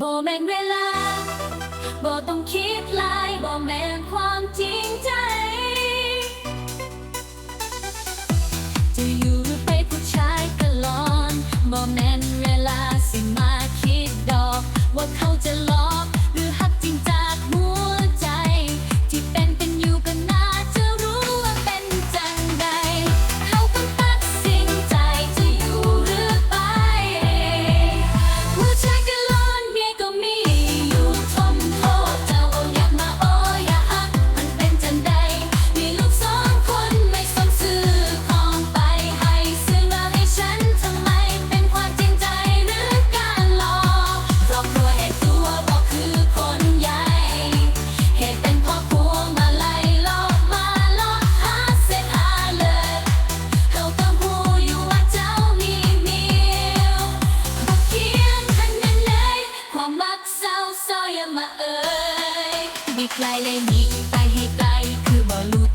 บ่แม่งเวลา บ่ต้องคิดลาย บ่แม่งความจริงใจ จะอยู่หรือไปผู้ชายกะลอน บ่แม่นเวลาสิมาคิดดอก ว่าเขาจะ เอ้ยมีไกลเลยหนีไปให้ไกลคือบอลู